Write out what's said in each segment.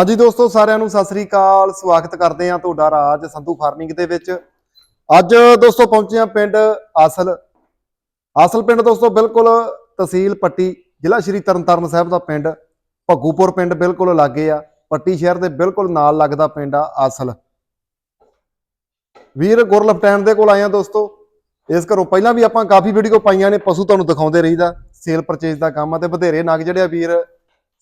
ਹਾਂਜੀ ਦੋਸਤੋ, ਸਾਰਿਆਂ ਨੂੰ ਸਤਿ ਸ੍ਰੀ ਅਕਾਲ। ਸਵਾਗਤ ਕਰਦੇ ਹਾਂ ਤੁਹਾਡਾ ਰਾਜ ਸੰਧੂ ਫਾਰਮਿੰਗ ਦੇ ਵਿੱਚ। ਅੱਜ ਦੋਸਤੋ, ਪਹੁੰਚੇ ਹਾਂ ਪਿੰਡ ਆਸਲ। ਆਸਲ ਪਿੰਡ ਦੋਸਤੋ, ਬਿਲਕੁਲ ਤਹਿਸੀਲ ਪੱਟੀ, ਜ਼ਿਲ੍ਹਾ ਸ਼੍ਰੀ ਤਰਨਤਾਰਨ ਸਾਹਿਬ ਦਾ ਪਿੰਡ। ਭੱਗੂਪੁਰ ਪਿੰਡ ਬਿਲਕੁਲ ਲਾਗੇ ਆ। ਪੱਟੀ ਸ਼ਹਿਰ ਦੇ ਬਿਲਕੁਲ ਨਾਲ ਲੱਗਦਾ ਪਿੰਡ ਆ ਆਸਲ। ਵੀਰ ਗੁਰਲਫਟੈਨ ਦੇ ਕੋਲ ਆਏ ਆ ਦੋਸਤੋ। ਇਸ ਘਰੋਂ ਪਹਿਲਾਂ ਵੀ ਆਪਾਂ ਕਾਫੀ ਵੀਡੀਓ ਪਾਈਆਂ ਨੇ, ਪਸ਼ੂ ਤੁਹਾਨੂੰ ਦਿਖਾਉਂਦੇ ਰਹੀਦਾ। ਸੇਲ ਪਰਚੇਜ ਦਾ ਕੰਮ ਆ ਤੇ ਵਧੇਰੇ ਨਾਗ ਜਿਹੜੇ ਆ ਵੀਰ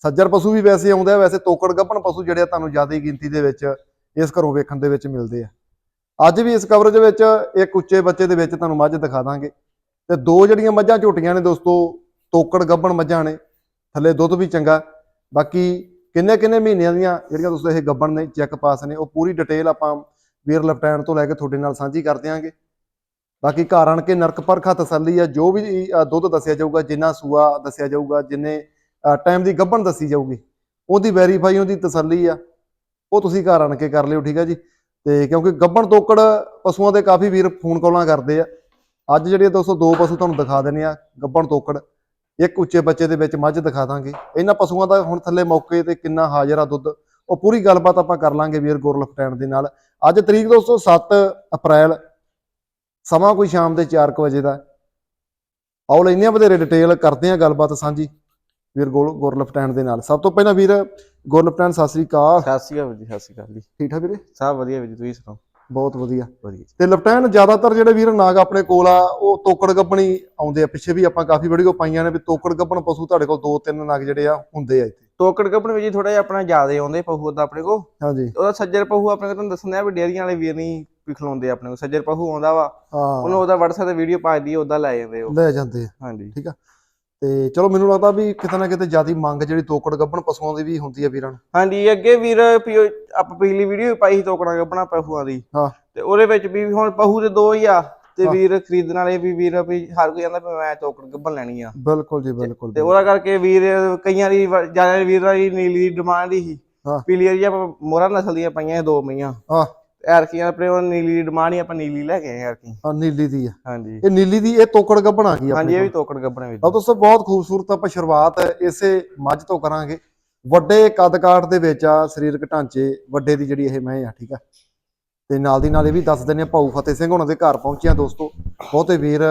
ਸੱਜਰ ਪਸ਼ੂ ਵੀ ਵੈਸੇ ਆਉਂਦਾ ਵੈਸੇ ਤੋਕੜ ਗੱਭਣ ਪਸ਼ੂ ਜਿਹੜੇ ਆ ਤੁਹਾਨੂੰ ਜ਼ਿਆਦਾ ਗਿਣਤੀ ਦੇ ਵਿੱਚ ਇਸ ਘਰੋਂ ਵੇਖਣ ਦੇ ਵਿੱਚ ਮਿਲਦੇ ਆ। ਅੱਜ ਵੀ ਇਸ ਕਵਰੇਜ ਵਿੱਚ ਇੱਕ ਉੱਚੇ ਬੱਚੇ ਦੇ ਵਿੱਚ ਤੁਹਾਨੂੰ ਮੱਝ ਦਿਖਾ ਦਾਂਗੇ। ਤੇ ਦੋ ਜਿਹੜੀਆਂ ਮੱਝਾਂ ਝੋਟੀਆਂ ਨੇ ਦੋਸਤੋ, ਤੋਕੜ ਗੱਭਣ ਮੱਝਾਂ ਨੇ, ਥੱਲੇ ਦੁੱਧ ਵੀ ਚੰਗਾ। ਬਾਕੀ ਕਿੰਨੇ ਕਿੰਨੇ ਮਹੀਨਿਆਂ ਦੀਆਂ ਜਿਹੜੀਆਂ ਦੋਸਤੋ ਇਹ ਗੱਭਣ ਨੇ, ਚੈੱਕ ਪਾਸ ਨੇ, ਉਹ ਪੂਰੀ ਡਿਟੇਲ ਆਪਾਂ ਵੀਰ ਲੈਫਟੈਂਟ ਤੋਂ ਲੈ ਕੇ ਤੁਹਾਡੇ ਨਾਲ ਸਾਂਝੀ ਕਰ ਦਿਆਂਗੇ। ਬਾਕੀ ਘਰ ਆਣ ਕੇ ਨਰਕ ਪਰਖਾ ਤਸੱਲੀ ਆ, ਜੋ ਵੀ ਦੁੱਧ ਦੱਸਿਆ ਜਾਊਗਾ, ਜਿੰਨਾ ਸੂਆ ਦੱਸਿਆ ਜਾਊਗਾ, ਜਿੰਨੇ ਟਾਈਮ ਦੀ ਗੱਭਣ ਦੱਸੀ ਜਾਊਗੀ। ਉਹਦੀ ਵੈਰੀਫਾਈ ਉਹਦੀ ਤਸੱਲੀ ਆ। ਉਹ ਤੁਸੀਂ ਘਰ ਆਣ ਕੇ ਕਰ ਲਿਓ, ਠੀਕ ਆ ਜੀ? ਤੇ ਕਿਉਂਕਿ ਗੱਭਣ ਤੋਕੜ ਪਸ਼ੂਆਂ ਦੇ ਕਾਫੀ ਵੀਰ ਫੋਨ ਕਾਲਾਂ ਕਰਦੇ ਆ। ਅੱਜ ਜਿਹੜੇ ਦੋਸਤੋ, ਦੋ ਪਸ਼ੂ ਤੁਹਾਨੂੰ ਦਿਖਾ ਦਿੰਨੇ ਆ, ਗੱਭਣ ਤੋਕੜ ਇੱਕ ਉੱਚੇ ਬੱਚੇ ਦੇ ਵਿੱਚ ਮੱਝ ਦਿਖਾ ਦਾਂਗੇ। ਇਹਨਾਂ ਪਸ਼ੂਆਂ ਦਾ ਹੁਣ ਥੱਲੇ ਮੌਕੇ ਤੇ ਕਿੰਨਾ ਹਾਜ਼ਰ ਆ ਦੁੱਧ। ਉਹ ਪੂਰੀ ਗੱਲਬਾਤ ਆਪਾਂ ਕਰ ਲਾਂਗੇ ਵੀਰ ਗੁਰਲਫਟੈਂਡ ਦੇ ਨਾਲ। ਅੱਜ ਤਰੀਕ ਦੋਸਤੋ 7 ਅਪ੍ਰੈਲ, ਸਮਾਂ ਕੋਈ ਸ਼ਾਮ ਦੇ 4:00 ਵਜੇ ਦਾ। ਆਓ ਲੈਂਦੇ ਹਾਂ ਵਧੇਰੇ ਡਿਟੇਲ ਕਰਦੇ ਹਾਂ ਗੱਲਬਾਤ ਸਾਂਝੀ। ਵੀਰ ਗੁਰ ਗੁਰਲਫਟੈਂਡ ਦੇ ਨਾਲ। ਸਭ ਤੋਂ ਪਹਿਲਾਂ ਵੀਰ ਸਤਿ ਸ੍ਰੀ ਅਕਾਲ। ਸਤਿ ਸ਼੍ਰੀ ਅਕਾਲ ਵੀਰ ਜੀ ਸਤਿ ਸ਼੍ਰੀ ਅਕਾਲ ਜੀ। ਠੀਕ ਠਾਕ ਵੀਰੇ? ਸਭ ਵਧੀਆ ਵੀਰ ਜੀ ਤੁਸੀਂ ਸੁਣਾਓ? ਬਹੁਤ ਵਧੀਆ। ਵਧੀਆ ਤੇ ਲਫਟੈਂਡ ਜ਼ਿਆਦਾਤਰ ਜਿਹੜੇ ਵੀਰ ਨਾਗ ਆਪਣੇ ਕੋਲ ਆ ਉਹ ਤੋਕੜ ਗੱਪਣੀ ਆਉਂਦੇ ਆ। ਪਿੱਛੇ ਵੀ ਆਪਾਂ ਕਾਫੀ ਵੀਡੀਓ ਪਾਈਆਂ ਨੇ ਵੀ ਤੋਕੜ ਗੱਪਣ ਪਸ਼ੂ ਤੁਹਾਡੇ ਕੋਲ ਦੋ ਤਿੰਨ ਨਾਗ ਜਿਹੜੇ ਆ ਹੁੰਦੇ ਆ ਇੱਥੇ। ਤੋਕੜ ਵੀਰ ਜੀ ਥੋੜਾ ਜਿਹਾ ਆਪਣਾ ਜ਼ਿਆਦਾ ਆਉਂਦੇ ਪਹੂ ਦਾ ਆਪਣੇ ਕੋ ਹਾਂਜੀ। ਉਹਦਾ ਸੱਜਰ ਪਹੂ ਆਪਣੇ ਕੋ ਤੁਹਾਨੂੰ ਦੱਸਣ ਦਿਆ ਵੀ ਡੇਅਰੀਆਂ ਵਾਲੇ ਵੀਰ ਨਹੀਂ ਵੀ ਖਲੋਂਦੇ ਆਪਣੇ ਕੋ ਸੱਜਰ ਪਹੂ ਆਉਂਦਾ ਵਾ ਉਹਨੂੰ ਉਹਦਾ WhatsApp ਤੇ ਵੀਡੀਓ ਪਾ ਦਈਏ ਉਹਦਾ ਲੈ ਜਾਂਦੇ ਉਹ। ਲੈ ਜਾਂਦੇ ਆ। ਹਾਂਜੀ। ਤੇ ਚਲੋ ਮੈਨੂੰ ਲੱਗਦਾ ਵੀ ਕਿਤੇ ਨਾ ਕਿਤੇ ਜਿਆਦੀ ਮੰਗ ਜਿਹੜੀ ਤੋਕੜ ਗੱਪਣ ਪਸ਼ੂਆਂ ਦੀ ਵੀ ਹੁੰਦੀ ਆ ਵੀਰਾਂ ਨੂੰ ਹਾਂਜੀ ਅੱਗੇ ਵੀਰ ਆਪਾਂ ਪਿਛਲੀ ਵੀਡੀਓ ਪਾਈ ਸੀ ਤੋਕੜਾਂ ਕੱਪਣਾ ਪਹੂਆਂ ਦੀ ਹਾਂ। ਤੇ ਉਹਦੇ ਵਿੱਚ ਵੀ ਹੁਣ ਪਹੂ ਦੇ ਦੋ ਹੀ ਆ ਤੇ ਹਾਂ। ਵੀਰ ਖਰੀਦਣ ਵਾਲੇ ਵੀ ਵੀਰ ਵੀ ਹਰ ਕੋਈ ਕਹਿੰਦਾ ਵੀ ਮੈਂ ਤੋਕੜ ਗੱਪਣ ਲੈਣੀ ਆ ਬਿਲਕੁਲ ਜੀ ਬਿਲਕੁਲ ਤੇ ਉਹਦਾ ਕਰਕੇ ਵੀਰ ਕਈਆਂ ਦੀ ਜ਼ਿਆਦਾ ਵੀਰਾਂ ਦੀ ਨੀਲੀ ਦੀ ਡਿਮਾਂਡ ਹੀ ਸੀ ਹਾਂ। ਪੀਲੀ ਜੀ ਆਪਾਂ ਮੋਹਰਾ ਨਸਲ ਦੀਆਂ ਪਈਆਂ ਦੋ ਮਈਆਂ ਹਾਂ। ਐਰਕੀਆਂ ਆਪਣੇ ਉਹ ਨੀਲੀ ਦੀ ਡਿਮਾਂਡ ਹੀ ਆਪਾਂ ਨੀਲੀ ਲੈ ਕੇ ਆਏ ਐਰਕੀ ਆ ਨੀਲੀ ਦੀ ਆ। ਹਾਂਜੀ। ਇਹ ਨੀਲੀ ਦੀ ਇਹ ਤੋਕੜ ਗੱਪਣ ਆ ਗਈ ਹਾਂਜੀ ਇਹ ਵੀ ਤੋਕੜ ਗੱਬਣੇ ਵਿੱਚ ਤਾਂ ਦੋਸਤੋ ਬਹੁਤ ਖੂਬਸੂਰਤ ਆਪਾਂ ਸ਼ੁਰੂਆਤ ਇਸੇ ਮੱਝ ਤੋਂ ਕਰਾਂਗੇ। ਵੱਡੇ ਕੱਦ ਕਾਠ ਦੇ ਵਿੱਚ ਆ ਸਰੀਰਕ ਢਾਂਚੇ ਵੱਡੇ ਦੀ ਜਿਹੜੀ ਇਹ ਮੈਂ ਆ ਠੀਕ ਆ। ਤੇ ਨਾਲ ਦੀ ਨਾਲ ਇਹ ਵੀ ਦੱਸ ਦਿੰਦੇ ਆ ਭਾਊ ਫਤਿਹ ਸਿੰਘ ਉਹਨਾਂ ਦੇ ਘਰ ਪਹੁੰਚਿਆ ਦੋਸਤੋ। ਬਹੁਤੇ ਵੀਰ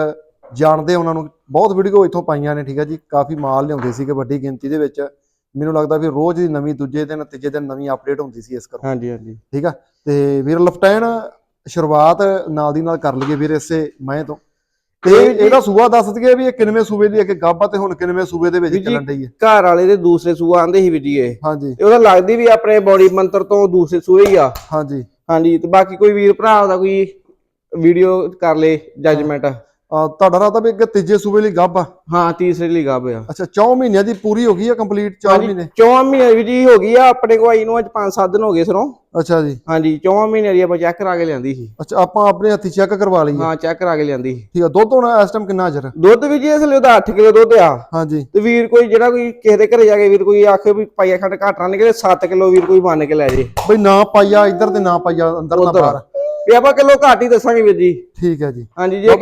ਜਾਣਦੇ ਉਹਨਾਂ ਨੂੰ ਬਹੁਤ ਵੀਡੀਓ ਇੱਥੋਂ ਪਾਈਆਂ ਨੇ ਠੀਕ ਆ ਜੀ। ਕਾਫੀ ਮਾਲ ਲਿਆਉਂਦੇ ਸੀਗੇ ਵੱਡੀ ਗਿਣਤੀ ਦੇ ਵਿੱਚ। ਮੈਨੂੰ ਲੱਗਦਾ ਵੀ ਰੋਜ਼ ਦੀ ਨਵੀਂ ਦੂਜੇ ਦਿਨ ਤੀਜੇ ਦਿਨ ਨਵੀਂ ਅਪਡੇਟ ਹੁੰਦੀ ਸੀ ਇਸ ਕਰ ਹਾਂਜੀ ਹਾਂਜੀ। ਠੀਕ ਆ? ਤੇ ਵੀਰ ਲਫਟੈਨ ਸ਼ੁਰੂਆਤ ਨਾਲ ਦੀ ਨਾਲ ਕਰ ਲਈਏ ਵੀਰ ਇਸੇ ਮੈਂ ਤੋਂ। ਤੇ ਇਹ ਜੀ- ਇਹਦਾ ਸੂਆ ਦੱਸ ਦਈਏ ਵੀ ਇਹ ਕਿੰਨਵੇਂ ਸੂਬੇ ਦੀ ਹੈ ਕਿ ਗਾਬਾ ਤੇ ਹੁਣ ਕਿੰਨਵੇਂ ਸੂਬੇ ਦੇ ਵਿੱਚ ਵੀ ਜੀ- ਚੱਲਣ ਡਈ ਹੈ। ਘਰ ਵਾਲੇ ਦੇ ਦੂਸਰੇ ਸੂਆ ਆਂਦੇ ਸੀ ਵੀਜੀ ਇਹ। ਹਾਂਜੀ। ਤੇ ਉਹਦਾ ਲੱਗਦੀ ਵੀ ਆਪਣੇ ਬੋਡੀ ਮੰਤਰ ਤੋਂ ਦੂਸਰੇ ਸੂਏ ਹੀ ਆ। ਹਾਂਜੀ। ਹਾਂਜੀ ਤੇ ਬਾਕੀ ਕੋਈ ਵੀਰ ਭਰਾ ਦਾ ਕੋਈ ਵੀਡੀਓ ਕਰ ਲੇ ਜੱਜਮੈਂਟ ਤੁਹਾਡਾ ਰਾਤਾ ਵੀ ਅੱਗੇ ਤੀਜੇ ਸੂਬੇ ਲਈ ਗਾਬਾ ਹਾਂ ਤੀਸਰੇ ਲਈ ਗੱਬ ਆ। ਅੱਛਾ 4 ਮਹੀਨਿਆਂ ਦੀ ਪੂਰੀ ਹੋ ਗਈ ਹੈ ਕੰਪਲੀਟ 4 ਹਾਂਜੀ। ਮਹੀਨੇ? ਚੌਵਾਂ ਮਹੀਨੇ ਵੀ ਜੀ ਹੋ ਗਈ ਆ ਆਪਣੇ ਕੋਲ ਆਈ ਨੂੰ ਅੱਜ 5-7 ਦਿਨ ਹੋ ਗਏ ਸਰੋਂ। ਅੱਛਾ ਜੀ। ਹਾਂਜੀ ਚੌਵਾਂ ਮਹੀਨੇ ਦੀ ਆਪਾਂ ਚੈੱਕ ਕਰਾ ਕੇ ਲਿਆਂਦੀ ਸੀ। ਅੱਛਾ ਆਪਾਂ ਆਪਣੇ ਹੱਥੀ ਚੈੱਕ ਕਰਵਾ ਲਈਏ ਹਾਂ ਚੈੱਕ ਕਰਾ ਕੇ ਲਿਆਂਦੀ ਸੀ। ਠੀਕ ਆ ਦੁੱਧ ਹੁਣ ਇਸ ਟਾਈਮ ਕਿੰਨਾ ਹਾਜ਼ਰ ਦੁੱਧ ਵੀ ਜੀ ਇਸ ਲਈ ਉਹਦਾ 8 ਕਿਲੋ ਦੁੱਧ ਆ। ਹਾਂਜੀ। ਤੇ ਵੀਰ ਕੋਈ ਜਿਹੜਾ ਕੋਈ ਕਿਸੇ ਦੇ ਘਰੇ ਜਾ ਕੇ ਵੀਰ ਕੋਈ ਆਖੇ ਵੀ ਪਾਈਆ ਖੰਡ ਘੱਟ ਨਾ ਨਿਕਲੇ 7 ਕਿਲੋ ਵੀਰ ਕੋਈ ਮੰਨ ਕੇ ਲੈ ਜੇ। ਬਈ ਨਾ ਪਾਈਆ ਇੱਧਰ ਤੇ ਨਾ ਪਾਈਆ ਅੰਦਰ ਨਾ। ਬਾਹਰ। ਵੀ ਆਪਾਂ ਕਿਲੋ ਘੱਟ ਹੀ ਦੱਸਾਂਗੇ ਵੀਰ ਜੀ। ਠੀਕ ਹੈ ਜੀ। ਹਾਂਜੀ ਜੇ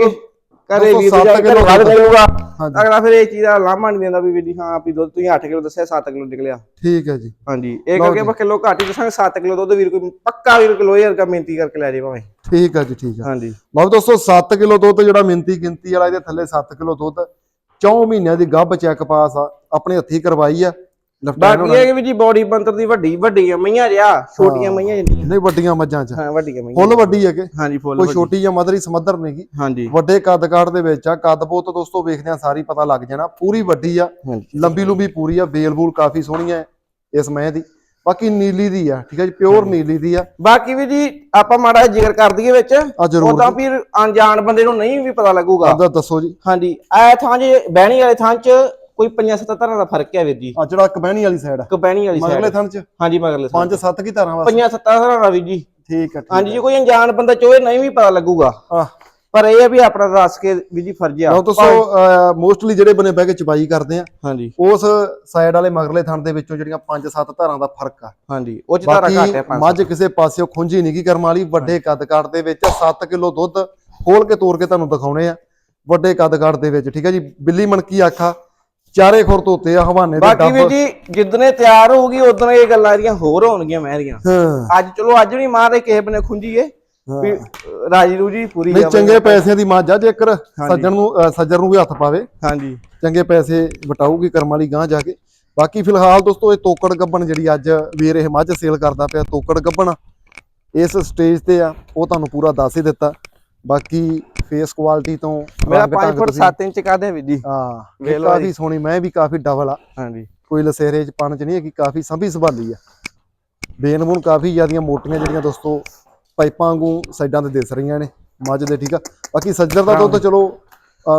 ਘਰੇ ਵੀਰ ਸੱਤ ਕਿੱਲੋ ਵੱਧ ਮਿਲੂਗਾ ਅਗਲਾ ਫਿਰ ਇਹ ਚੀਜ਼ ਦਾ ਲਾਮਾ ਨਹੀਂ ਦਿੰਦਾ ਵੀ ਵੀਰ ਜੀ ਹਾਂ ਵੀ ਦੁੱਧ ਤੁਸੀਂ 8 ਕਿਲੋ ਦੱਸਿਆ 7 ਕਿਲੋ ਨਿਕਲਿਆ। ਠੀਕ ਹੈ ਜੀ। ਹਾਂਜੀ ਇਹ ਕਰਕੇ। ਆਪਾਂ ਕਿਲੋ ਘੱਟ ਹੀ ਦੱਸਾਂਗੇ 7 ਕਿਲੋ ਦੁੱਧ ਵੀਰ ਕੋਈ ਪੱਕਾ ਵੀਰ ਕਿਲੋ ਹਜ਼ਾਰ ਕਾ ਮਿਹਨਤੀ ਕਰਕੇ ਲੈ ਜੇ ਭਾਵੇਂ। ਠੀਕ ਹੈ ਜੀ ਠੀਕ ਹੈ। ਹਾਂਜੀ। ਲਓ ਦੋਸਤੋ 7 ਕਿਲੋ ਦੁੱਧ ਜਿਹੜਾ ਮਿੰਤੀ ਗਿਣਤੀ ਵਾਲਾ ਇਹਦੇ ਥੱਲੇ 7 ਕਿਲੋ ਦੁੱਧ 4 ਮਹੀਨਿਆਂ ਦੀ ਗੱਭ ਚੈੱਕ ਪਾਸ ਆ ਆਪਣੇ ਹੱਥੀ ਕਰਵਾਈ ਆ। ਬਾਕੀ ਇਹ ਵੀ ਜੀ ਬੋਡੀ ਬੰਤਰ ਦੀ ਵੱਡੀ ਵੱਡੀਆਂ ਮਈਆਂ ਰਿਆ ਛੋਟੀਆਂ। ਮਈਆਂ ਜਾਂਦੀਆਂ ਨਹੀਂ ਵੱਡੀਆਂ ਮੱਝਾਂ ਚ। ਹਾਂ ਵੱਡੀਆਂ ਮਈਆਂ ਫੁੱਲ ਵੱਡੀ ਹੈ ਕਿ ਹਾਂਜੀ ਫੁੱਲ ਕੋਈ ਵੱਡੀ। ਛੋਟੀ ਜਾਂ ਮਦਰੀ ਸਮੱਧਰ ਨਹੀਂਗੀ ਹਾਂਜੀ। ਵੱਡੇ ਕੱਦ ਕਾਠ ਦੇ ਵਿੱਚ ਆ ਕੱਦ ਬੋਤ ਦੋਸਤੋ ਵੇਖਦੇ ਆ ਸਾਰੀ ਪਤਾ ਲੱਗ ਜਾਣਾ। ਪੂਰੀ ਵੱਡੀ ਆ ਲੰਬੀ ਲੰਬੀ ਪੂਰੀ ਆ ਬੇਲ ਬੂਲ ਕਾਫੀ ਸੋਹਣੀ ਆ ਇਸ ਮੈਂ ਦੀ। ਬਾਕੀ ਨੀਲੀ ਦੀ ਆ ਠੀਕ ਹੈ ਜੀ ਪਿਓਰ ਨੀਲੀ ਦੀ ਆ। ਬਾਕੀ ਵੀ ਜੀ ਆਪਾਂ ਮਾੜਾ ਜ਼ਿਕਰ ਕਰ ਦਈਏ ਵਿੱਚ। ਉਹਦਾ ਫਿਰ ਅਣਜਾਣ ਬੰਦੇ ਨੂੰ ਨਹੀਂ ਵੀ ਪਤਾ ਲੱਗੂਗਾ। ਦੱਸੋ ਜੀ। ਹਾਂਜੀ ਐ ਥਾਂ ਜੇ ਬਹਿਣੀ ਵਾਲੇ ਥਾਂ 'ਚ ਕੋਈ ਪੰਜਾਂ ਸੱਤਾਂ ਧਾਰਾਂ ਦਾ ਫ਼ਰਕ ਹੈ ਵੀਰ ਜੀ। ਆ ਜਿਹੜਾ ਕਬਹਿਣੀ ਵਾਲੀ ਸਾਈਡ ਆ। ਇੱਕ ਬਹਿਣੀ ਵਾਲੀ ਮਗਰਲੇ ਥਣ ਚ? ਹਾਂਜੀ ਮਗਰਲੇ। ਪੰਜ ਸੱਤ ਕੀ ਧਾਰਾਂ ਵਾਸਤੇ? ਪੰਜਾਂ ਸੱਤਾਂ ਧਾਰਾਂ ਦਾ ਵੀਰ ਜੀ। ਠੀਕ ਆ ਠੀਕ ਹਾਂਜੀ ਜੇ ਕੋਈ ਅਣਜਾਣ ਬੰਦਾ ਚੋਏ ਨਹੀਂ ਵੀ ਪਤਾ ਲੱਗੂਗਾ। ਆ ਪਰ ਇਹ ਹੈ ਵੀ ਆਪਣਾ ਦੱਸ ਕੇ ਵੀਰ ਜੀ ਫਰਜ਼ ਆ। ਲਓ ਦੋਸਤੋ ਮੋਸਟਲੀ ਜਿਹੜੇ ਬਨੇ ਬਹਿ ਕੇ ਚਬਾਈ ਕਰਦੇ ਆ ਹਾਂਜੀ। ਉਸ ਸਾਈਡ ਵਾਲੇ ਮਗਰਲੇ ਥਣ ਦੇ ਵਿੱਚੋਂ ਜਿਹੜੀਆਂ ਪੰਜ ਸੱਤ ਧਾਰਾਂ ਦਾ ਫ਼ਰਕ ਆ। ਹਾਂਜੀ ਉਹ ਚ ਧਾਰਾ ਘੱਟ ਹੈ ਪੰਜ ਮੱਝ ਕਿਸੇ ਪਾਸਿਓਂ ਖੁੰਝੀ ਨਹੀਂ ਕੀ ਕਰਮ ਵਾਲੀ ਵੱਡੇ ਕੱਦ ਕਾਠ ਦੇ ਵਿੱਚ 7 ਕਿਲੋ ਦੁੱਧ ਖੋਲ ਕੇ ਤੋੜ ਕੇ ਤੁਹਾਨੂੰ ਦਿਖਾਉਣੇ ਆ। ਵੱਡੇ ਕੱਦ ਕਾਠ ਦੇ ਵਿੱਚ ਠੀਕ ਹੈ ਜੀ? ਬਿੱਲੀ ਮਣਕੀ ਆਖਾ ਚਾਰੇ ਖੁਰ ਧੋਤੇ ਆ ਹਵਾਨੇ ਦੇ ਬਾਕੀ ਵੀ ਜੀ ਜਿੱਦਨੇ ਤਿਆਰ ਹੋਊਗੀ ਉਦੋਂ ਇਹ ਗੱਲਾਂ ਇਹਦੀਆਂ ਹੋਰ ਹੋਣਗੀਆਂ ਮਹਿਰੀਆਂ ਅੱਜ ਚਲੋ ਅੱਜ ਵੀ ਮਾਰੇ ਕਿਸੇ ਬਨੇ ਖੁੰਝੀਏ। ਵੀ ਰਾਜੀ ਰੂਜੀ ਪੂਰੀ ਨਹੀਂ। ਚੰਗੇ ਪੈਸਿਆਂ ਦੀ ਮੱਝ ਆ ਜੇਕਰ ਸੱਜਣ ਨੂੰ ਸੱਜਣ ਨੂੰ ਵੀ ਹੱਥ ਪਾਵੇ। ਹਾਂਜੀ। ਚੰਗੇ ਪੈਸੇ ਵਟਾਊਗੀ ਕਰਮ ਵਾਲੀ ਗਾਂ ਜਾ ਕੇ। ਬਾਕੀ ਫਿਲਹਾਲ ਦੋਸਤੋ ਇਹ ਤੋਕੜ ਗੱਬਣ ਜਿਹੜੀ ਅੱਜ ਵੀਰ ਇਹ ਮੱਝ ਸੇਲ ਕਰਦਾ ਪਿਆ ਤੋਕੜ ਗੱਬਣ ਇਸ ਸਟੇਜ ਤੇ ਆ ਉਹ ਤੁਹਾਨੂੰ ਪੂਰਾ ਦੱਸ ਹੀ ਦਿੱਤਾ। ਬਾਕੀ ਫੇਸ ਕੁਆਲਿਟੀ ਤੋਂ ਮੇਰਾ ਰੰਗ 5 ਢੰਗ ਫੁੱਟ ਤੁਸੀਂ- 7 ਇੰਚ ਕਾਦੇ ਵੀ ਜੀ? ਹਾਂ ਵੇਖ ਲਓ ਕਾਫੀ। ਸੋਹਣੀ ਮੈਂ ਵੀ ਕਾਫੀ ਡਬਲ ਆ। ਹਾਂਜੀ। ਕੋਈ ਲਸੇਰੇ ਚ ਪਣ ਚ ਨਹੀਂ ਹੈਗੀ ਕਾਫੀ ਸੰਭੀ ਸੰਭਾਲੀ ਆ। ਬੇਨ ਬੂਨ ਕਾਫੀ ਜ਼ਿਆਦੀਆਂ ਮੋਟੀਆਂ ਜਿਹੜੀਆਂ ਦੋਸਤੋ ਪਾਈਪਾਂ ਵਾਂਗੂ ਸਾਈਡਾਂ ਤੇ ਦਿਸ ਰਹੀਆਂ ਨੇ ਮੱਝ ਦੇ ਠੀਕ ਆ? ਬਾਕੀ ਸੱਜਰ ਦਾ ਦੁੱਧ ਚਲੋ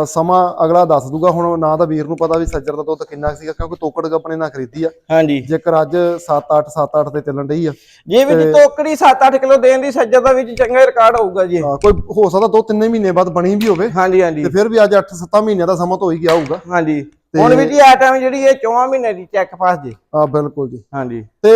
ਸਮਾਂ ਅਗਲਾ ਦੱਸ ਦੂਗਾ। ਹੁਣ ਨਾ ਤਾਂ ਵੀਰ ਨੂੰ ਪਤਾ ਵੀ ਸੱਜਰ ਦਾ ਦੁੱਧ ਕਿੰਨਾ ਸੀਗਾ ਕਿਉਂਕਿ ਤੋਕੜ ਆਪਣੇ ਨਾਲ ਖਰੀਦੀ ਆ। ਹਾਂਜੀ। ਜੇਕਰ ਅੱਜ 7-8 7-8 ਤੇ ਚੱਲਣ ਰਹੀ ਆ ਜੇ ਵੀ ਜੀ ਟੋਕੜੀ 7-8 ਕਿਲੋ ਦੇਣ ਦੀ ਸੱਜਰ ਦਾ ਵਿੱਚ ਚੰਗਾ ਰਿਕਾਰਡ ਹੋਊਗਾ ਜੀ ਕੋਈ ਹੋ ਸਕਦਾ ਦੋ ਤਿੰਨੇ ਮਹੀਨੇ ਬਾਅਦ ਬਣੀ ਵੀ ਹੋਵੇ। ਹਾਂਜੀ ਹਾਂਜੀ। ਤੇ ਫਿਰ ਵੀ ਅੱਜ 8-7 ਮਹੀਨਿਆਂ ਦਾ ਸਮਾਂ ਤਾਂ ਹੋ ਹੀ ਗਿਆ ਹੋਊਗਾ। ਹਾਂਜੀ। ਹੁਣ ਵੀ ਜੀ ਆ ਟਾਈਮ ਜਿਹੜੀ ਇਹ 4 ਮਹੀਨੇ ਦੀ ਚੈੱਕ ਪਾਸ ਜੀ। ਆ ਬਿਲਕੁਲ ਜੀ। ਹਾਂਜੀ। ਤੇ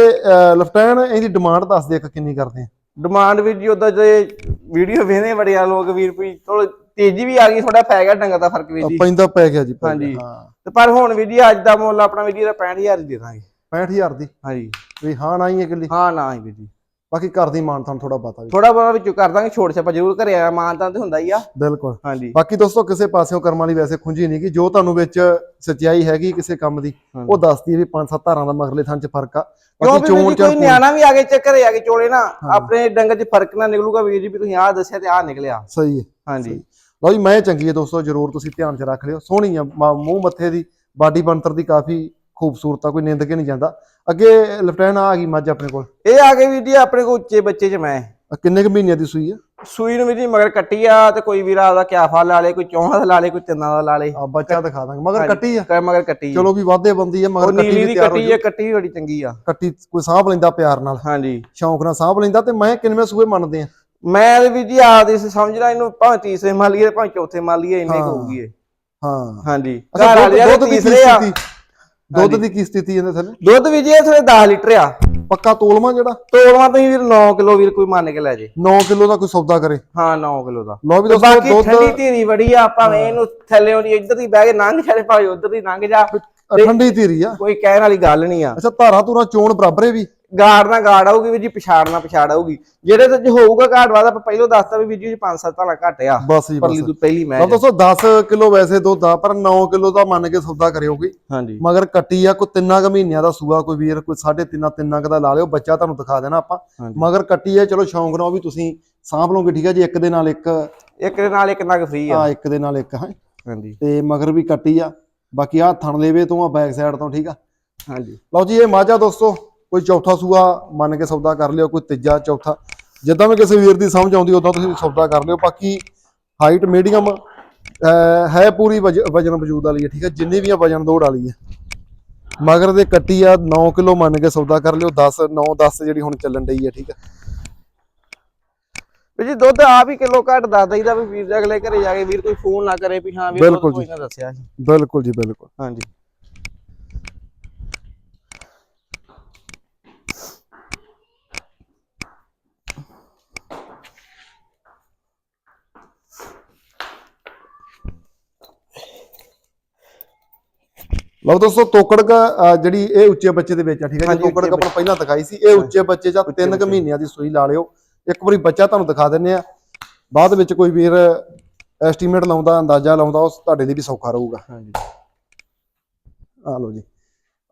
ਲੈਫਟੈਨ ਇਹਦੀ ਡਿਮਾਂਡ ਦੱਸ ਦੇ ਇੱਕ ਕਿੰਨੀ ਕਰਦੇ ਆ। ਡਿਮਾਂਡ ਵੀ ਜੀ ਉਦਾਂ ਜੇ ਵੀਡੀਓ ਵੇਖਦੇ ਬੜੇ ਆ ਲੋਕ ਵੀਰ ਕੋਈ ਥੋੜਾ ਤੇਜ਼ੀ ਵੀ ਆ ਗਈ ਥੋੜਾ ਪੈ ਗਿਆ ਡੰਗਰ ਦਾ ਫ਼ਰਕ ਵੀ ਜੀ। ਪੈਂਦਾ ਪੈ ਗਿਆ ਜੀ ਹਾਂਜੀ। ਤੇ ਪਰ ਹੁਣ ਵੀ ਜੀ ਅੱਜ ਦਾ ਮੁੱਲ ਆਪਣਾ ਵੀ ਜੀ ਇਹਦਾ 65000 ਦੇ ਦਾਂਗੇ। 65000 ਦੀ? ਹਾਂਜੀ। ਵੀ ਹਾਂ ਨਾ ਹੀ ਹੈ ਇਕੱਲੀ ਹਾਂ ਨਾ ਹੀ ਵੀ ਜੀ। ਬਾਕੀ ਘਰ ਦੀ ਮਾਨ ਤੁਹਾਨੂੰ ਥੋੜਾ ਪਤਾ ਵੀ। ਥੋੜਾ ਬਹੁਤਾ ਵਿੱਚੋਂ ਕਰ ਦਾਂਗੇ ਛੋਟ ਛਾਪਾ ਜ਼ਰੂਰ ਘਰੇ ਆ ਮਾਨ ਤਾਂ ਤੇ ਹੁੰਦਾ ਹੀ ਆ। ਬਿਲਕੁਲ। ਹਾਂਜੀ। ਬਾਕੀ ਦੋਸਤੋ ਕਿਸੇ ਪਾਸਿਓਂ ਕਰਮਾਂ ਵਾਲੀ ਵੈਸੇ ਖੁੰਝੀ ਨਹੀਂ ਕਿ ਜੋ ਤੁਹਾਨੂੰ ਵਿੱਚ ਸਚਾਈ ਹੈਗੀ ਕਿਸੇ ਕੰਮ ਦੀ ਉਹ ਦੱਸਦੀ ਵੀ ਪੰਜ ਸੱਤ ਧਾਰਾਂ ਦਾ ਮਗਰਲੇ ਥਾਂ 'ਚ ਫ਼ਰਕ ਆ। ਬਾਕੀ ਚੋਣ ਚ ਕੋਈ ਨਿਆਣਾ ਵੀ ਆ ਕੇ ਚ ਘਰੇ ਆ ਕੇ ਚੋਲੇ ਨਾ ਆਪਣੇ ਡੰਗਰ 'ਚ ਫ਼ਰਕ ਨਾ ਨਿਕਲੂਗਾ ਵੀਰ ਜੀ ਵੀ ਤੁਸੀਂ ਆਹ ਦੱਸਿਆ ਤੇ ਆਹ ਨਿਕਲਿਆ। ਸਹੀ ਹੈ। ਹਾਂਜੀ। ਲਓ ਜੀ ਮੈਂ ਚੰਗੀ ਹੈ ਦੋਸਤੋ ਜਰੂਰ ਤੁਸੀਂ ਧਿਆਨ 'ਚ ਰੱਖ ਲਿਓ। ਸੋਹਣੀ ਆ ਮੂੰਹ ਮੱਥੇ ਦੀ ਬਾਡੀ ਬਣਤਰ ਦੀ ਕਾਫੀ ਖੂਬਸੂਰਤ ਆ ਕੋਈ ਨਿੰਦ ਕੇ ਨਹੀਂ ਜਾਂਦਾ। ਅੱਗੇ ਲੈਫਟੈਨ ਆ ਗਈ ਮੱਝ ਆਪਣੇ ਕੋਲ। ਇਹ ਆ ਗਏ ਵੀਰ ਜੀ ਆਪਣੇ ਕੋ ਉੱਚੇ ਬੱਚੇ 'ਚ ਮੈਂ। ਆਹ ਕਿੰਨੇ ਕੁ ਮਹੀਨਿਆਂ ਦੀ ਸੂਈ ਆ? ਸੂਈ ਨੂੰ ਜੀ ਮਗਰ ਕੱਟੀ ਆ ਤੇ ਕੋਈ ਵੀਰ ਆਪਦਾ ਕਿਆ ਫਲ ਲਾ ਲੇ ਕੋਈ ਚੌਹਾਂ ਦਾ ਲਾ ਲੇ ਕੋਈ ਤਿੰਨਾਂ ਦਾ ਲਾ ਲੇ। ਆ ਬੱਚਾ ਦਿਖਾ ਦਾਂਗੇ। ਮਗਰ ਕੱਟੀ ਆ। ਕਰ ਮਗਰ ਕੱਟੀ ਚਲੋ ਵੀ ਵਾਧੇ ਬੰਦੀ ਆ ਮਗਰ ਕੱਟੀ ਵੀ ਤਿਆਰ ਹੋ ਕੱਟੀ ਆ ਕੱਟੀ ਵੀ ਬੜੀ ਚੰਗੀ ਆ। ਕੱਟੀ ਕੋਈ ਸਾਂਭ ਲੈਂਦਾ ਪਿਆਰ ਨਾਲ? ਹਾਂਜੀ। ਸ਼ੌਂਕ ਨਾਲ ਸਾਂਭ ਲੈਂਦਾ ਤੇ ਮੈਂ ਕਿੰਨਵੇਂ ਸੂਏ ਮੰਨਦੇ ਆ? ਮੈਂ ਤੇ ਵੀਰ ਜੀ ਆਪਦੀ ਸਮਝਦਾ ਇਹਨੂੰ ਭਾਵੇਂ ਤੀਸਰੇ ਮੰਨ ਲਈਏ ਭਾਵੇਂ ਚੌਥੇ ਮੰਨ ਲਈਏ ਇੰਨੇ ਕੁ ਹੋਊਗੀ ਇਹ ਹਾਂ। ਹਾਂਜੀ। ਅੱਛਾ ਘਰ ਵਾਲੇ ਦੁੱਧ ਆ ਦੁੱਧ ਦੀ ਕੀ ਤੀਸਰੇ ਆ। ਸਥਿਤੀ? ਦੁੱਧ ਦੀ ਕੀ ਸਥਿਤੀ ਇਹਦੇ ਥੱਲੇ? ਦੁੱਧ ਵੀ ਜੀ ਇਹ ਥੋੜੇ 10 ਲੀਟਰ ਆ। ਪੱਕਾ ਤੋਲਮਾ ਜਿਹੜਾ? ਤੋੜਵਾ ਤੁਸੀਂ ਵੀਰ 9 ਕਿਲੋ ਵੀਰ ਕੋਈ ਮੰਨ ਕੇ ਲੈ ਜੇ। 9 ਕਿਲੋ ਦਾ ਕੋਈ ਸੌਦਾ ਕਰੇ? ਹਾਂ 9 ਕਿਲੋ ਦਾ। ਲਓ ਵੀ ਦੋਸਤੋ ਬਾਕੀ ਠੰਡੀ ਧੀਰੀ ਬੜੀ ਆ ਭਾਵੇਂ ਇਹਨੂੰ ਥੱਲੇ ਉਹਦੀ ਇੱਧਰ ਦੀ ਬਹਿ ਕੇ ਲੰਘ ਛੜੇ ਭਾਵੇਂ ਉੱਧਰ ਦੀ ਲੰਘ ਜਾ। ਠੰਡੀ ਧੀਰੀ ਆ। ਕੋਈ ਕਹਿਣ ਵਾਲੀ ਗੱਲ ਨਹੀਂ ਆ। ਅੱਛਾ ਧਾਰਾ ਧੂਰਾ ਚੋਣ ਬਰਾਬਰ ਵੀ? ਗਾੜ ਨਾਲ ਗਾੜ ਆਊਗੀ ਵੀ ਜੀ ਪਛਾੜ ਨਾਲ ਪਛਾੜ ਆਊਗੀ। ਜਿਹੜੇ ਤੇ ਜੇ ਹੋਊਗਾ ਘਾਟ ਵਾਦਾ ਆਪਾਂ ਪਹਿਲਾਂ ਦੱਸਤਾ ਵੀ ਵੀਰ ਜੀ 5-7 ਤਾਲਾ ਘੱਟ ਆ। ਬਸ ਜੀ ਪਰਲੀ ਤੋਂ ਪਹਿਲੀ ਮੈਂ ਲਓ ਦੋਸਤੋ 10 ਕਿਲੋ ਵੈਸੇ ਦੁੱਧ ਆ ਪਰ 9 ਕਿਲੋ ਦਾ ਮੰਨ ਕੇ ਸੌਦਾ ਕਰਿਓਗੇ ਹਾਂਜੀ। ਮਗਰ ਕੱਟੀ ਆ ਕੋਈ ਤਿੰਨਾਂ ਕੁ ਮਹੀਨਿਆਂ ਦਾ ਸੂਆ ਕੋਈ ਵੀਰ ਕੋਈ ਸਾਢੇ ਤਿੰਨਾਂ ਤਿੰਨਾਂ ਕੁ ਦਾ ਲਾ ਲਿਓ ਬੱਚਾ ਤੁਹਾਨੂੰ ਦਿਖਾ ਦੇਣਾ ਆਪਾਂ। ਮਗਰ ਕੱਟੀ ਆ ਚਲੋ ਸ਼ੌਂਕ ਨਾਲ ਵੀ ਤੁਸੀਂ ਸਾਂਭ ਲਓਗੇ ਠੀਕ ਹੈ ਜੀ ਇੱਕ ਦੇ ਨਾਲ ਇੱਕ। ਇੱਕ ਦੇ ਨਾਲ ਇੱਕ ਨਗ ਫ੍ਰੀ ਆ। ਆ ਇੱਕ ਦੇ ਨਾਲ ਇੱਕ ਹੈ। ਹਾਂਜੀ। ਤੇ ਮਗਰ ਵੀ ਕੱਟੀ ਆ। ਬਾਕੀ ਆ ਥਣ ਲੇਵੇ ਤੋਂ ਆ ਬੈਕ ਸਾਈਡ ਤੋਂ ਠੀਕ ਆ। ਹਾਂਜੀ। ਲਓ ਜੀ ਇਹ ਮਾਝਾ ਦੋਸਤੋ ਕੋਈ ਚੌਥਾ ਸੂਆ ਮੰਨ ਕੇ ਸੌਦਾ ਕਰ ਲਿਓ ਕੋਈ ਤੀਜਾ ਚੌਥਾ। ਜਿੱਦਾਂ ਵੀ ਕਿਸੇ ਵੀਰ ਦੀ ਸਮਝ ਆਉਂਦੀ ਉਦਾਂ ਤੁਸੀਂ ਸੌਦਾ ਕਰ ਲਿਓ। ਬਾਕੀ ਹਾਈਟ ਮੀਡੀਅਮ ਹੈ ਪੂਰੀ ਵਜ- ਵਜਨ ਵਜੂਦ ਵਾਲੀ ਹੈ ਠੀਕ ਹੈ? ਜਿੰਨੀ ਵੀ ਆ ਵਜਨ ਦੌੜ ਵਾਲੀ ਹੈ। ਮਗਰ ਦੇ ਕੱਟੀ ਆ 9 ਕਿਲੋ ਮੰਨ ਕੇ ਸੌਦਾ ਕਰ ਲਿਓ 10 9 10 ਜਿਹੜੀ ਹੁਣ ਚੱਲਣ ਡਈ ਹੈ ਠੀਕ ਹੈ? ਵੀ ਜੀ ਦੁੱਧ ਆਪ ਹੀ ਕਿਲੋ ਘੱਟ ਦੱਸ ਦਈਦਾ ਵੀ ਵੀਰ ਦੇ ਅਗਲੇ ਘਰੇ ਜਾ ਕੇ ਵੀਰ ਕੋਈ ਫੋਨ ਨਾ ਕਰੇ ਵੀ ਹਾਂ ਵੀਰ ਕੋਈ। ਨਾ ਦੱਸਿਆ ਬਿਲਕੁਲ ਜੀ ਬਿਲਕੁਲ। ਹਾਂਜੀ। ਲਓ ਦੋਸਤੋ ਤੋਕੜਕ ਜਿਹੜੀ ਇਹ ਉੱਚੇ ਬੱਚੇ ਦੇ ਵਿੱਚ ਆ ਠੀਕ ਹੈ ਜੀ ਤੋਕੜਕ ਆਪਾਂ ਪਹਿਲਾਂ ਦਿਖਾਈ ਸੀ ਇਹ ਉੱਚੇ ਬੱਚੇ ਜਾਂ ਤਿੰਨ ਕੁ ਬੱਚੇ। ਮਹੀਨਿਆਂ ਦੀ ਸੂਈ ਲਾ ਲਿਓ। ਇੱਕ ਵਾਰੀ ਬੱਚਾ ਤੁਹਾਨੂੰ ਦਿਖਾ ਦਿੰਨੇ ਆ। ਬਾਅਦ ਵਿੱਚ ਕੋਈ ਵੀਰ ਐਸਟੀਮੇਟ ਲਾਉਂਦਾ ਅੰਦਾਜ਼ਾ ਲਾਉਂਦਾ ਉਸ ਤੁਹਾਡੇ ਲਈ ਵੀ ਸੌਖਾ ਰਹੂਗਾ। ਹਾਂਜੀ। ਆ ਲਓ ਜੀ।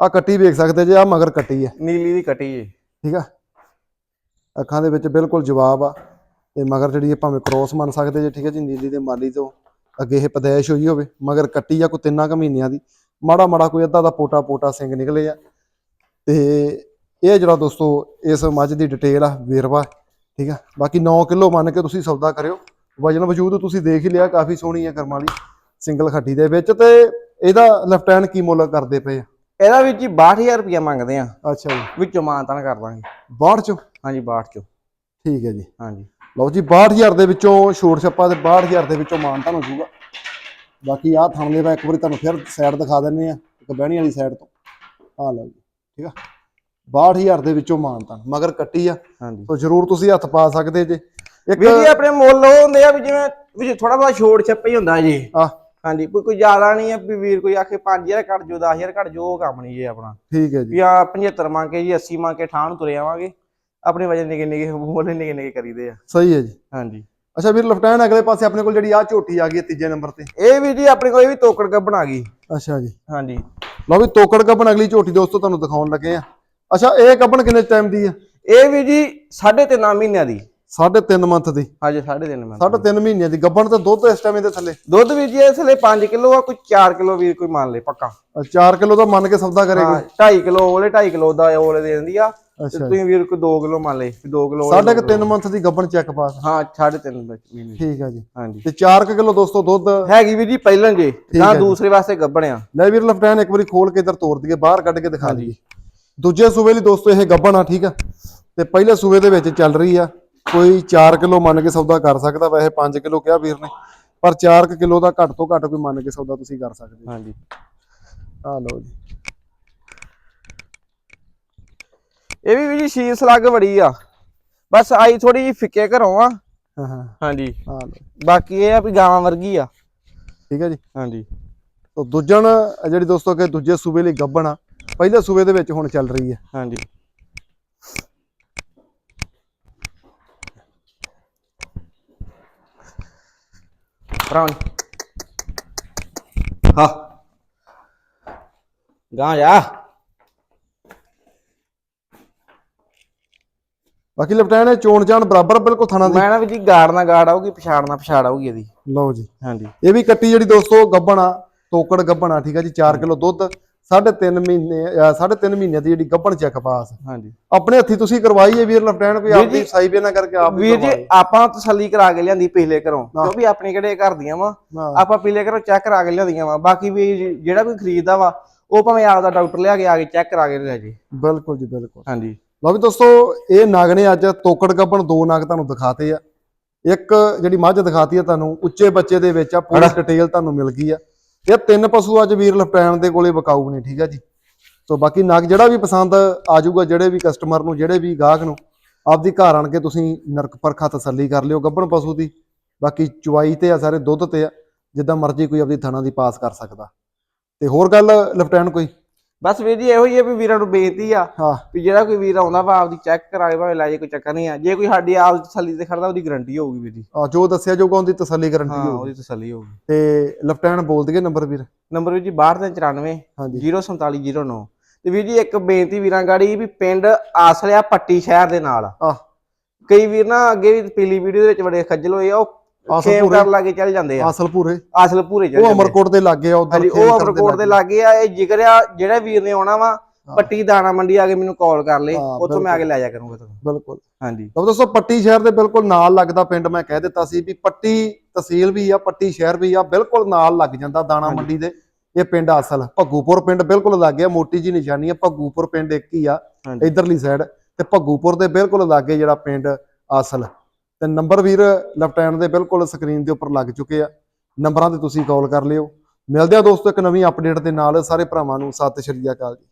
ਆ ਕੱਟੀ ਵੇਖ ਸਕਦੇ ਜੇ ਆ ਮਗਰ ਕੱਟੀ ਹੈ। ਨੀਲੀ ਦੀ ਕੱਟੀ ਜੀ ਠੀਕ ਆ? ਅੱਖਾਂ ਦੇ ਵਿੱਚ ਬਿਲਕੁਲ ਜਵਾਬ ਆ। ਤੇ ਮਗਰ ਜਿਹੜੀ ਇਹ ਭਾਵੇਂ ਕ੍ਰੋਸ ਮੰਨ ਸਕਦੇ ਜੇ ਠੀਕ ਹੈ ਜੀ ਨੀਲੀ ਦੇ ਮਾਲੀ ਤੋਂ ਅੱਗੇ ਇਹ ਪਦੈਸ਼ ਹੋਈ ਹੋਵੇ ਮਗਰ ਕੱਟੀ ਆ ਕੋਈ ਤਿੰਨਾਂ ਕੁ ਮਹੀਨਿਆਂ ਦੀ। ਮਾੜਾ ਮਾੜਾ ਕੋਈ ਅੱਧਾ ਦਾ ਪੋਟਾ ਪੋਟਾ ਸਿੰਘ ਨਿਕਲੇ ਆ। ਤੇ ਇਹ ਜਿਹੜਾ ਦੋਸਤੋ ਇਸ ਮੱਝ ਦੀ ਡਿਟੇਲ ਆ ਵੇਰਵਾ ਠੀਕ ਆ? ਬਾਕੀ 9 ਕਿਲੋ ਮੰਨ ਕੇ ਤੁਸੀਂ ਸੌਦਾ ਕਰਿਓ। ਵਜਨ ਵਜੂਦ ਤੁਸੀਂ ਦੇਖ ਹੀ ਲਿਆ ਕਾਫੀ ਸੋਹਣੀ ਆ ਕਰਮ ਵਾਲੀ ਸਿੰਗਲ ਖੱਟੀ ਦੇ ਵਿੱਚ ਤੇ ਇਹਦਾ ਲੈਫਟੈਂਡ ਕੀ ਮੁੱਲ ਕਰਦੇ ਪਏ ਆ? ਇਹਦਾ ਵਿੱਚ ਹੀ 62000 ਰੁਪਇਆ ਮੰਗਦੇ ਆ। ਅੱਛਾ ਜੀ। ਵਿੱਚੋਂ ਮਾਨਤਾਨ ਕਰ ਦਾਂਗੇ। 62 ਚੋਂ? ਹਾਂਜੀ 62 ਚੋਂ। ਠੀਕ ਹੈ ਜੀ। ਹਾਂਜੀ। ਲਓ ਜੀ 62000 ਦੇ ਵਿੱਚੋਂ ਛੋਟ ਛੱਪਾ ਤੇ 62000 ਦੇ ਵਿੱਚੋਂ ਮਾਨਤਾ ਹੋ ਜਾਊਗਾ। ਬਾਕੀ ਆਹ ਥਣ ਦੇ ਇੱਕ ਵਾਰੀ ਤੁਹਾਨੂੰ ਫਿਰ ਸਾਈਡ ਦਿਖਾ ਦਿੰਨੇ ਆ ਇੱਕ ਬਹਿਣੀ ਵਾਲੀ ਸਾਈਡ ਤੋਂ। ਆਹ ਲਓ ਜੀ ਠੀਕ ਆ? 62000 ਦੇ ਵਿੱਚੋਂ ਮਾਨਤਾ ਮਗਰ ਕੱਟੀ ਆ। ਹਾਂਜੀ। ਤਾਂ ਜ਼ਰੂਰ ਤੁਸੀਂ ਹੱਥ ਪਾ ਸਕਦੇ ਜੇ। ਇੱਕ ਵੀ ਜੀ ਆਪਣੇ ਮੁੱਲ ਉਹ ਹੁੰਦੇ ਆ ਵੀ ਜਿਵੇਂ ਵੀ ਥੋੜਾ ਬਹੁਤ ਛੋੜ ਛੱਪਾ ਹੀ ਹੁੰਦਾ ਜੀ। ਆ ਹਾਂਜੀ ਕੋਈ ਕੋਈ ਜ਼ਿਆਦਾ ਨਹੀਂ ਆ ਵੀ ਵੀਰ ਕੋਈ ਆਖੇ 5000 ਘੱਟ ਜੋ 10000 ਘੱਟ ਜੋ ਉਹ ਕੰਮ ਨਹੀਂ ਜੇ ਆਪਣਾ। ਠੀਕ ਹੈ ਜੀ। ਵੀ ਆ 75 ਮੰਗ ਕੇ ਜੀ 80 ਮੰਗ ਕੇ ਨੂੰ ਤੁਰੇ ਆਵਾਂਗੇ। ਆਪਣੇ ਵਜਨ ਨਿੱਕੇ ਨਿੱਕੇ ਬੋਲੇ ਨਿੱਕੇ ਨਿੱਕੇ ਕਰੀਦੇ ਆ। ਸਹੀ ਹੈ ਜੀ। ਹਾਂਜੀ। ਅੱਛਾ ਵੀਰ ਲਫਟੈਨ ਅਗਲੇ ਪਾਸੇ ਆਪਣੇ ਕੋਲ ਜਿਹੜੀ ਆ ਝੋਟੀ ਆ ਗਈ ਹੈ ਤੀਜੇ ਨੰਬਰ ਤੇ। ਇਹ ਵੀ ਜੀ ਆਪਣੇ ਕੋਲ ਇਹ ਵੀ ਤੋਕੜ ਗੱਬਣ ਆ ਗਈ। ਅੱਛਾ ਜੀ। ਹਾਂਜੀ। ਲਓ ਵੀ ਤੋਕੜ ਗੱਬਣ ਅਗਲੀ ਝੋਟੀ ਦੋਸਤੋ ਤੁਹਾਨੂੰ ਦਿਖਾਉਣ ਲੱਗੇ ਆ ਅੱਛਾ ਇਹ ਗੱਬਣ ਕਿੰਨੇ ਟਾਈਮ ਦੀ ਆ ਇਹ ਵੀ ਜੀ 3.5 ਮਹੀਨਿਆਂ ਦੀ। ਸਾਢੇ ਤਿੰਨ ਮੰਥ ਦੀ। ਹਾਂਜੀ 3.5 ਮੈਂ ਸਾਢੇ ਤਿੰਨ ਮਹੀਨਿਆਂ ਦੀ। ਗੱਬਣ ਤੇ ਦੁੱਧ ਇਸ ਟਾਈਮ ਇਹਦੇ ਥੱਲੇ। ਦੁੱਧ ਵੀ ਜੀ ਇਸ ਲਈ 5 ਕਿਲੋ ਆ ਕੋਈ 4 ਕਿਲੋ ਵੀਰ ਕੋਈ ਮੰਨ ਲੇ ਪੱਕਾ। 4 ਕਿਲੋ ਦਾ ਮੰਨ ਕੇ ਸੌਦਾ ਕਰੇ ਹਾਂ 2.5 ਕਿਲੋ ਉਹਲੇ 2.5 ਕਿਲੋ ਦਾ ਉਹਲੇ ਦੇ ਦਿੰਦੀ ਆ। ਤੇ ਅੱਛਾ ਤੁਸੀਂ ਵੀਰ ਕੋਈ 2 ਕਿਲੋ ਮੰਨ ਲੇ 2 ਕਿਲੋ ਸਾਢੇ ਕੁ ਤਿੰਨ ਮੰਥ ਦੀ ਗੱਬਣ ਚੈੱਕ ਪਾਸ। ਹਾਂ 3.5 ਮਹੀਨੇ ਠੀਕ ਆ ਜੀ। ਹਾਂਜੀ। ਤੇ 4 ਕਿਲੋ ਦੋਸਤੋ ਦੁੱਧ। ਹੈਗੀ ਵੀ ਜੀ ਪਹਿਲਾਂ ਜੇ ਨਾ। ਦੂਸਰੇ ਵਾਸਤੇ ਗੱਬਣਿਆ ਲੈ ਵੀਰ ਲਫਟੈਨ ਇੱਕ ਵਾਰੀ ਖੋਲ ਕੇ ਇਧਰ ਤੋੜ ਦਈਏ ਬਾਹਰ ਕੱਢ ਕੇ ਦਿਖਾ ਦਈਏ। ਦੂਜੇ ਸੂਬੇ ਲਈ ਦੋਸਤੋ ਇਹ ਗੱਬਣ ਆ ਠੀਕ ਆ। ਤੇ ਪਹਿਲੇ ਸੂਬੇ ਦੇ ਵਿੱਚ ਚੱਲ ਰਹੀ ਆ। ਕੋਈ 4 ਕਿਲੋ ਮੰਨ ਕੇ ਸੌਦਾ ਕਰ ਸਕਦਾ ਵੈਸੇ 5 ਕਿਲੋ ਕਿਹਾ ਵੀਰ ਨੇ। ਪਰ 4 ਕਿਲੋ ਦਾ ਘੱਟ ਤੋਂ ਘੱਟ ਕੋਈ ਮੰਨ ਕੇ ਸੌਦਾ ਤੁਸੀਂ ਕਰ ਸਕਦੇ ਹਾਂਜੀ। ਆ ਲਓ ਜੀ। ਇਹ ਵੀ ਜੀ ਸ਼ੀਸ ਲੱਗ ਬੜੀ ਆ। ਬਸ ਆਈ ਥੋੜੀ ਜਿਹੀ ਫਿੱਕੇ ਘਰੋਂ ਆ। ਹਾਂ ਹਾਂ। ਹਾਂਜੀ। ਲਓ ਬਾਕੀ ਇਹ ਆ ਵੀ ਗਾਵਾਂ ਵਰਗੀ ਆ। ਠੀਕ ਹੈ ਜੀ। ਹਾਂਜੀ। ਤੋ ਦੂਜਣ ਜਿਹੜੀ ਦੋਸਤੋ ਕਿ ਦੂਜੇ ਸੂਬੇ ਲਈ ਗੱਬਣ ਆ ਪਹਿਲੇ ਸੂਬੇ ਦੇ ਵਿੱਚ ਹੁਣ ਚੱਲ ਰਹੀ ਹੈ ਹਾਂਜੀ। ਪ੍ਰਾਉਨ ਹਾਂ। ਗਾਂ ਜਾ। ਬਾਕੀ ਲਫਟੈਨ ਇਹ ਚੋਣ ਜਾਣ ਬਰਾਬਰ ਬਿਲਕੁਲ ਥਣਾ ਦੀ। ਮੈਂ ਨਾ ਵੀ ਜੀ ਗਾੜ ਨਾ ਗਾੜ ਆਊਗੀ ਪਛਾੜ ਨਾ ਪਛਾੜ ਆਊਗੀ ਇਹਦੀ। ਲਓ ਜੀ। ਹਾਂਜੀ। ਇਹ ਵੀ ਕੱਟੀ ਜਿਹੜੀ ਦੋਸਤੋ ਗੱਬਣ ਆ ਤੋਕੜ ਗੱਬਣ ਆ ਠੀਕ ਆ ਜੀ 4 ਕਿਲੋ ਦੁੱਧ ਸਾਢੇ ਤਿੰਨ ਮਹੀਨੇ ਅਹ ਸਾਢੇ ਤਿੰਨ ਮਹੀਨਿਆਂ ਦੀ ਜਿਹੜੀ ਗੱਬਣ ਚੈੱਕ ਪਾਸ ਹਾਂਜੀ। ਆਪਣੇ ਹੱਥੀ ਤੁਸੀਂ ਕਰਵਾਈ ਹੈ ਵੀਰ ਲਫਟੈਨ ਕੋਈ ਆਪਦੀ ਜੀ, ਸਾਈ ਬੇ ਨਾ ਕਰਕੇ ਆਪ ਵੀਰ ਜੀ। ਆਪਾਂ ਤਸੱਲੀ ਕਰਾ ਕੇ ਲਿਆਂਦੀ ਪਿਛਲੇ ਘਰੋਂ ਕਿਉਂਕਿ ਆਪਣੇ ਕਿਹੜੇ ਘਰ ਦੀਆਂ ਵਾ। ਆਪਾਂ ਪਿਛਲੇ ਘਰੋਂ ਚੈੱਕ ਕਰਾ ਕੇ ਲਿਆਂਦੀਆਂ ਵਾ। ਬਾਕੀ ਵੀ ਜਿਹੜਾ ਕੋਈ ਖਰੀਦਦਾ ਵਾ ਉਹ ਭਾਵੇਂ ਆਪਦਾ ਡਾਕਟਰ ਲਿਆ ਕੇ ਆ ਕੇ ਚੈੱਕ ਕਰਾ ਕੇ ਲੈ ਜੇ। ਬਿਲਕੁਲ ਜੀ ਬਿਲਕੁਲ। ਹਾਂਜੀ। ਲਓ ਵੀ ਦੋਸਤੋ ਇਹ ਨਗ ਨੇ ਅੱਜ ਤੋਕੜ ਗੱਬਣ ਦੋ ਨਗ ਤੁਹਾਨੂੰ ਦਿਖਾਤੇ ਆ। ਇੱਕ ਜਿਹੜੀ ਮੱਝ ਦਿਖਾਤੀ ਆ ਤੁਹਾਨੂੰ ਉੱਚੇ ਬੱਚੇ ਦੇ ਵਿੱਚ ਆ ਪੂਰੀ ਡਿਟੇਲ ਤੁਹਾਨੂੰ ਮਿਲ ਗਈ ਆ। ਇਹ ਤਿੰਨ ਪਸ਼ੂ ਅੱਜ ਵੀਰ ਲਫਟੈਨ ਦੇ ਕੋਲੇ ਵਿਕਾਊ ਨੇ ਠੀਕ ਆ ਜੀ। ਸੋ ਬਾਕੀ ਨਗ ਜਿਹੜਾ ਵੀ ਪਸੰਦ ਆ ਜਾਊਗਾ ਜਿਹੜੇ ਵੀ ਕਸਟਮਰ ਨੂੰ ਜਿਹੜੇ ਵੀ ਗਾਹਕ ਨੂੰ ਆਪਦੀ ਘਰ ਆਣ ਕੇ ਤੁਸੀਂ ਨਰਕ ਪਰਖਾ ਤਸੱਲੀ ਕਰ ਲਿਓ ਗੱਬਣ ਪਸ਼ੂ ਦੀ। ਬਾਕੀ ਚੁਆਈ ਤੇ ਆ ਸਾਰੇ ਦੁੱਧ ਤੇ ਆ ਜਿੱਦਾਂ ਮਰਜ਼ੀ ਕੋਈ ਆਪਦੀ ਥਣਾ ਦੀ ਪਾਸ ਕਰ ਸਕਦਾ। ਤੇ ਹੋਰ ਗੱਲ ਲਫਟੈਨ ਕੋਈ? ਬਸ ਵੀਰ ਜੀ ਇਹੋ ਹੀ ਹੈ ਵੀ ਵੀਰਾਂ ਨੂੰ ਬੇਨਤੀ ਆ ਹਾਂ। ਵੀ ਜਿਹੜਾ ਕੋਈ ਵੀਰ ਆਉਂਦਾ ਵਾ ਆਪਦੀ ਚੈੱਕ ਕਰਾਏ ਭਾਵੇਂ ਲੈ ਜੇ ਕੋਈ ਚੱਕਰ ਨਹੀਂ ਆ। ਜੇ ਕੋਈ ਸਾਡੀ ਆਪ ਤਸੱਲੀ ਤੇ ਖੜਦਾ ਉਹਦੀ ਗਾਰੰਟੀ ਹੋਊਗੀ ਵੀਰ ਜੀ। ਆ, ਜੋ ਦੱਸਿਆ ਜਾਊਗਾ ਉਹਦੀ ਤਸੱਲੀ ਗਾਰੰਟੀ ਹਾਂ ਹੋਊਗੀ। ਉਹਦੀ ਤਸੱਲੀ ਹੋਊਗੀ। ਤੇ ਲਫਟੈਨ ਬੋਲ ਦਈਏ ਨੰਬਰ ਵੀਰ। ਨੰਬਰ ਵੀਰ ਜੀ 6294 ਹਾਂਜੀ। 04709 ਤੇ ਵੀਰ ਜੀ ਇੱਕ ਬੇਨਤੀ ਵੀਰਾਂ ਗਾੜੀ ਵੀ ਪਿੰਡ ਆਸਲਿਆ ਪੱਟੀ ਸ਼ਹਿਰ ਦੇ ਨਾਲ। ਆ। ਆ ਕਈ ਵੀਰ ਨਾ ਅੱਗੇ ਵੀ ਪੀਲੀ ਵੀਡੀਓ ਦੇ ਵਿੱਚ ਬੜੇ ਖੱਜਲ ਹੋਏ ਆ ਉਹ ਖੇਮ ਪੂਰੇ ਕਰ ਲਾਗੇ ਚੱਲ ਜਾਂਦੇ ਆ। ਆਸਲ ਪੂਰੇ। ਆਸਲ ਪੂਰੇ ਚੱਲ ਉਹ। ਅਮਰਕੋਟ ਦੇ ਲਾਗੇ ਆ ਉਧਰ ਉਹ ਅਮਰਕੋਟ ਦੇ ਲਾਗੇ ਆ। ਇਹ ਜਿਗਰ ਆ ਜਿਹੜਾ ਵੀਰ ਨੇ ਆਉਣਾ ਵਾ ਪੱਟੀ ਦਾਣਾ ਮੰਡੀ ਆ ਕੇ ਮੈਨੂੰ ਕਾਲ ਕਰ ਲੇ ਉੱਥੋਂ ਮੈਂ ਆ ਕੇ ਲੈ ਜਾ ਕਰੂੰਗਾ ਤੁਹਾਨੂੰ ਬਿਲਕੁਲ। ਹਾਂਜੀ। ਤਾਂ ਦੋਸਤੋ ਪੱਟੀ ਸ਼ਹਿਰ ਦੇ ਬਿਲਕੁਲ ਨਾਲ ਲੱਗਦਾ ਪਿੰਡ ਮੈਂ ਕਹਿ ਦਿੱਤਾ ਸੀ ਵੀ ਪੱਟੀ ਤਹਿਸੀਲ ਵੀ ਆ ਪੱਟੀ ਸ਼ਹਿਰ ਵੀ ਆ ਬਿਲਕੁਲ ਨਾਲ ਲੱਗ ਜਾਂਦਾ ਦਾਣਾ। ਮੰਡੀ ਦੇ। ਇਹ ਪਿੰਡ ਅਸਲ ਭੱਗੂਪੁਰ ਪਿੰਡ ਬਿਲਕੁਲ ਲੱਗੇ ਆ ਮੋਟੀ ਜੀ ਨਿਸ਼ਾਨੀ ਆ ਭੱਗੂਪੁਰ ਪਿੰਡ ਇੱਕ ਹੀ ਆ ਇਧਰਲੀ ਸਾਈਡ ਤੇ ਭੱਗੂਪੁਰ ਦੇ ਬਿਲਕੁਲ ਲਾਗੇ ਜਿਹੜਾ ਪਿੰਡ ਅਸਲ। ਤੇ ਨੰਬਰ ਵੀਰ ਲੈਫਟੈਂਡ ਦੇ ਬਿਲਕੁਲ ਸਕਰੀਨ ਦੇ ਉੱਪਰ ਲੱਗ ਚੁੱਕੇ ਆ। ਨੰਬਰਾਂ ਤੇ ਤੁਸੀਂ ਕਾਲ ਕਰ ਲਿਓ। ਮਿਲਦੇ ਆ ਦੋਸਤੋ ਇੱਕ ਨਵੀਂ ਅਪਡੇਟ ਦੇ ਨਾਲ। ਸਾਰੇ ਭਰਾਵਾਂ ਨੂੰ ਸਤਿ ਸ਼੍ਰੀ ਅਕਾਲ ਜੀ।